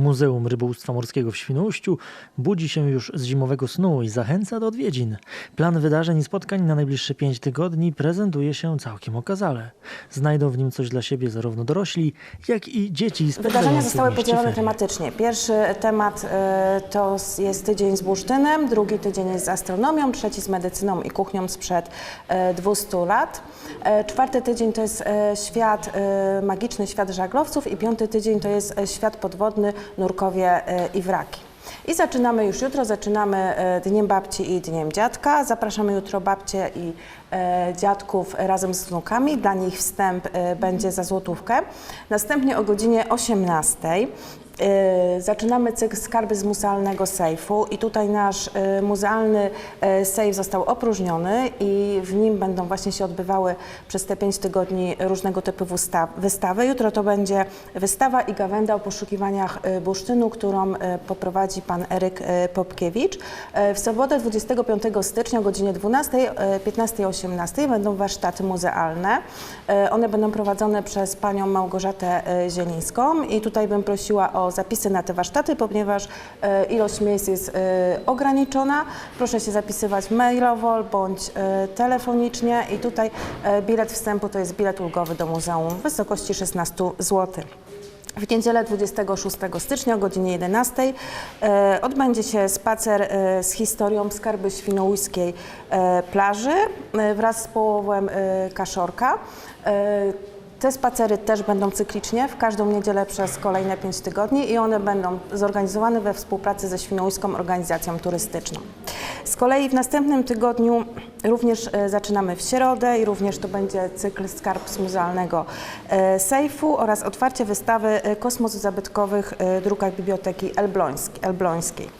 Muzeum Rybołówstwa Morskiego w Świnoujściu budzi się już z zimowego snu i zachęca do odwiedzin. Plan wydarzeń i spotkań na najbliższe pięć tygodni prezentuje się całkiem okazale. Znajdą w nim coś dla siebie zarówno dorośli, jak i dzieci Wydarzenia zostały podzielone tematycznie. Pierwszy temat e, to jest tydzień z bursztynem, drugi tydzień jest z astronomią, trzeci z medycyną i kuchnią sprzed e, 200 lat. E, Czwarty tydzień to jest e, świat, e, magiczny świat żaglowców i piąty tydzień to jest e, świat podwodny, nurkowie e, i wraki. I zaczynamy już jutro, zaczynamy e, Dniem Babci i Dniem Dziadka. Zapraszamy jutro babcie i e, dziadków razem z wnukami. Dla nich wstęp będzie za złotówkę. Następnie o godzinie 18 e, zaczynamy cykl Skarby z muzealnego sejfu i tutaj nasz e, muzealny e, sejf został opróżniony i w nim będą właśnie się odbywały przez te pięć tygodni różnego typu wysta- wystawy. Jutro to będzie wystawa i gawenda o poszukiwaniach bursztynu, którą poprowadzi pan Eryk Popkiewicz. W sobotę 25 stycznia o godzinie 12, e, 15 i 18 będą warsztaty muzealne. One będą prowadzone przez panią Małgorzatę Zielińską i tutaj bym prosiła o zapisy na te warsztaty, ponieważ e, ilość miejsc jest e, ograniczona. Proszę się zapisywać mailowo bądź e, telefonicznie i tutaj bilet wstępu to jest bilet ulgowy do muzeum w wysokości 16 zł. W niedzielę 26 stycznia o godzinie 11 e, odbędzie się spacer z historią skarby świnoujskiej plaży wraz z połowem Kaszorka. Te spacery też będą cyklicznie, w każdą niedzielę przez kolejne 5 tygodni i one będą zorganizowane we współpracy ze Świnoujską Organizacją Turystyczną. Z kolei w następnym tygodniu również e, zaczynamy w środę i również to będzie cykl Skarb z muzealnego e, sejfu oraz otwarcie wystawy e, Kosmos w zabytkowych e, drukach Biblioteki Elblońsk- Elblońskiej.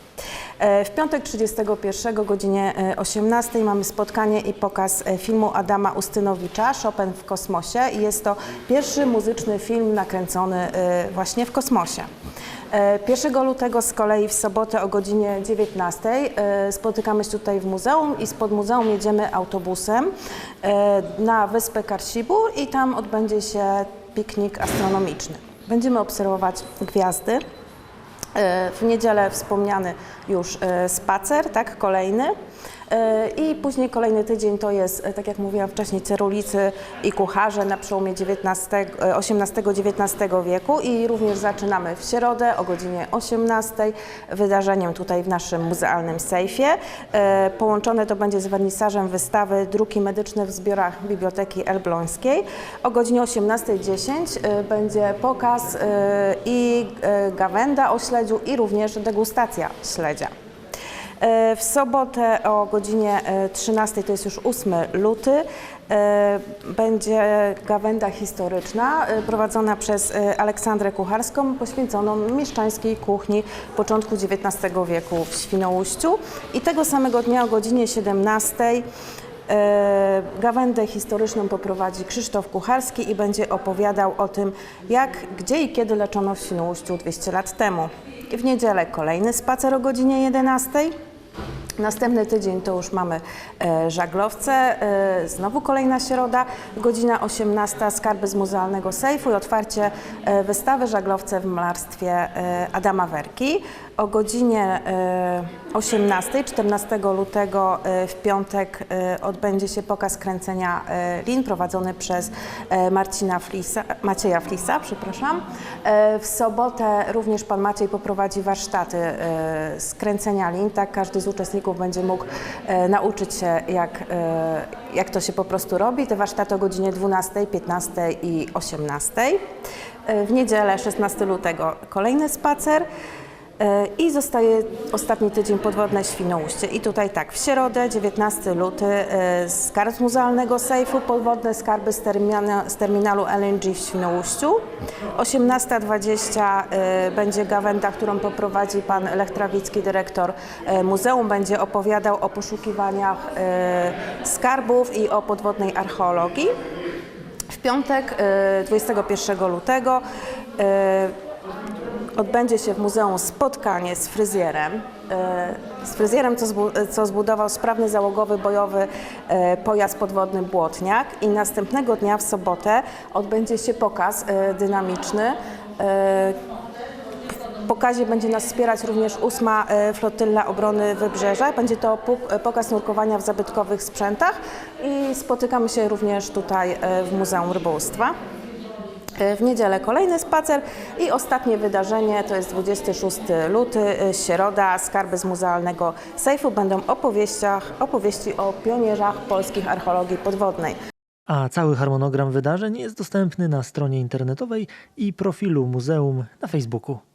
E, W piątek 31 godzinie e, 18 mamy spotkanie i pokaz e, filmu Adama Ustynowicza Chopin w kosmosie jest to pierwszy muzyczny film nakręcony e, właśnie w kosmosie. E, 1 lutego z kolei w sobotę o godzinie 19 e, spotykamy się tutaj w muzeum i spod muzeum jedziemy autobusem e, na wyspę Karsibur i tam odbędzie się piknik astronomiczny. Będziemy obserwować gwiazdy. E, W niedzielę wspomniany już e, spacer, tak, kolejny. E, I później kolejny tydzień to jest, e, tak jak mówiłam wcześniej, cerulicy i kucharze na przełomie XVIII-XIX wieku i również zaczynamy w środę o godzinie 18 wydarzeniem tutaj w naszym muzealnym sejfie. E, Połączone to będzie z wernisażem wystawy Druki medyczne w zbiorach Biblioteki Elblońskiej. O godzinie 18.10 e, będzie pokaz e, i e, gawenda o śledziu i również degustacja śledzia. E, W sobotę o godzinie e, 13, to jest już 8 luty, e, będzie gawenda historyczna e, prowadzona przez e, Aleksandrę Kucharską, poświęconą mieszczańskiej kuchni początku XIX wieku w Świnoujściu. I tego samego dnia o godzinie 17 E, Gawędę historyczną poprowadzi Krzysztof Kucharski i będzie opowiadał o tym, jak, gdzie i kiedy leczono w Świnoujściu 200 lat temu. W niedzielę kolejny spacer o godzinie 11. Następny tydzień to już mamy e, żaglowce, e, znowu kolejna środa, godzina 18, skarby z muzealnego sejfu i otwarcie e, wystawy żaglowce w malarstwie Adama Werki. O godzinie 18, 14 lutego e, w piątek e, odbędzie się pokaz kręcenia e, lin prowadzony przez Marcina Flisa, Macieja Flisa, przepraszam. W sobotę również pan Maciej poprowadzi warsztaty e, z kręcenia lin, tak każdy z uczestników będzie mógł nauczyć się jak, jak to się po prostu robi. Te warsztaty o godzinie 12, 15 i 18. E, W niedzielę 16 lutego kolejny spacer. E, I zostaje ostatni tydzień podwodne Świnoujście. I tutaj tak, w środę, 19 luty, e, z muzealnego sejfu, podwodne skarby z, z terminalu LNG w Świnoujściu. 18.20 e, będzie gawenda, którą poprowadzi pan Lech Trawicki, dyrektor muzeum. Będzie opowiadał o poszukiwaniach skarbów i o podwodnej archeologii. W piątek, e, 21 lutego, odbędzie się w muzeum spotkanie z fryzjerem. e, Z fryzjerem, co, zbu- co zbudował sprawny załogowy bojowy e, pojazd podwodny Błotniak i następnego dnia w sobotę odbędzie się pokaz e, dynamiczny. e, pokazie będzie nas wspierać również ósma flotylla obrony Wybrzeża. Będzie to pokaz nurkowania w zabytkowych sprzętach i spotykamy się również tutaj w Muzeum Rybołówstwa. E, W niedzielę kolejny spacer i ostatnie wydarzenie to jest 26 luty, e, środa, skarby z muzealnego sejfu będą opowieściach, opowieści o pionierzach polskich archeologii podwodnej. A cały harmonogram wydarzeń jest dostępny na stronie internetowej i profilu muzeum na Facebooku.